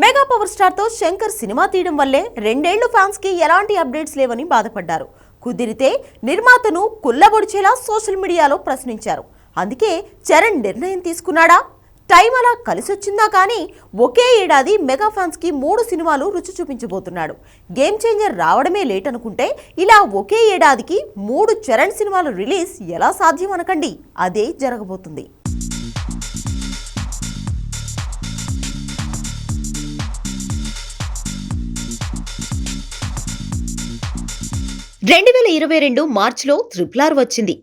Mega power స్టార్తో Shankar cinema తీయడం వల్లే రెండేళ్ళు ఫ్యాన్స్కి ఎలాంటి అప్డేట్స్ లేవని బాధపడ్డారు. కుదిరితే నిర్మాతను కుల్లబొడిచేలా సోషల్ మీడియాలో ప్రశ్నించారు. అందుకే చరణ్ నిర్ణయం తీసుకున్నాడా? టైం అలా కలిసొచ్చిందా కానీ ఒకే ఏడాది మెగా ఫ్యాన్స్కి మూడు సినిమాలు రుచి చూపించబోతున్నాడు. గేమ్ చేంజర్ రావడమే లేట్ అనుకుంటే ఇలా ఒకే ఏడాదికి మూడు చరణ్ సినిమాలు రిలీజ్ ఎలా సాధ్యం అనకండి? అదే జరగబోతుంది. రెండు వేల ఇరవై రెండు మార్చిలో త్రిపుల్ ఆర్ వచ్చింది.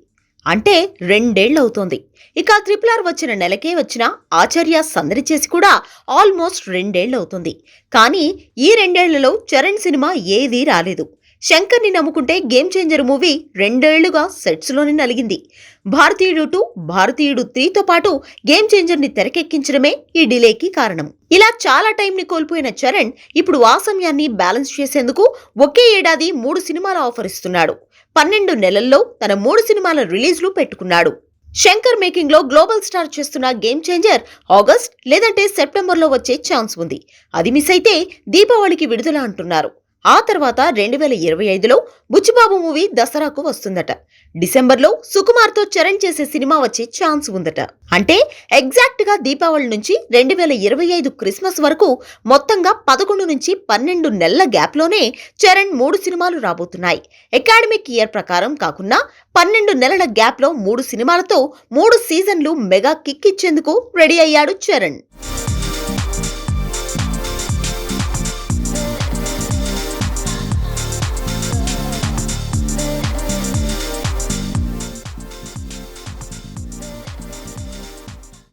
అంటే రెండేళ్ళవుతోంది ఇక త్రిపుల్ ఆర్ వచ్చిన నెలకే వచ్చిన ఆచార్య సందడి చేసి కూడా ఆల్మోస్ట్ రెండేళ్ళవుతుంది కానీ ఈ రెండేళ్ళలో చరణ్ సినిమా ఏదీ రాలేదు. శంకర్ని నమ్ముకుంటే గేమ్ చేంజర్ మూవీ రెండేళ్ళుగా సెట్స్లోనే నలిగింది. భారతీయుడు టూ భారతీయుడు త్రీతో పాటు గేమ్ చేంజర్ని తెరకెక్కించడమే ఈ డిలేకి కారణం. ఇలా చాలా టైంని కోల్పోయిన చరణ్ ఇప్పుడు ఆ సమయాన్ని బ్యాలెన్స్ చేసేందుకు ఒకే ఏడాది మూడు సినిమాల ఆఫర్ ఇస్తున్నాడు. పన్నెండు నెలల్లో తన మూడు సినిమాల రిలీజ్లు పెట్టుకున్నాడు. శంకర్ మేకింగ్లో గ్లోబల్ స్టార్ చేస్తున్న గేమ్ చేంజర్ ఆగస్ట్ లేదంటే సెప్టెంబర్లో వచ్చే ఛాన్స్ ఉంది. అది మిస్ అయితే దీపావళికి విడుదల అంటున్నారు. ఆ తర్వాత రెండు వేల ఇరవై ఐదులో బుచ్చిబాబు మూవీ దసరాకు వస్తుందట. డిసెంబర్లో సుకుమార్తో చరణ్ చేసే సినిమా వచ్చే ఛాన్స్ ఉందట. అంటే ఎగ్జాక్ట్గా దీపావళి నుంచి రెండు వేల ఇరవై ఐదు క్రిస్మస్ వరకు మొత్తంగా పదకొండు నుంచి పన్నెండు నెలల గ్యాప్లోనే చరణ్ మూడు సినిమాలు రాబోతున్నాయి. అకాడమిక్ ఇయర్ ప్రకారం కాకుండా పన్నెండు నెలల గ్యాప్లో మూడు సినిమాలతో మూడు సీజన్లు మెగా కిక్ ఇచ్చేందుకు రెడీ అయ్యాడు చరణ్.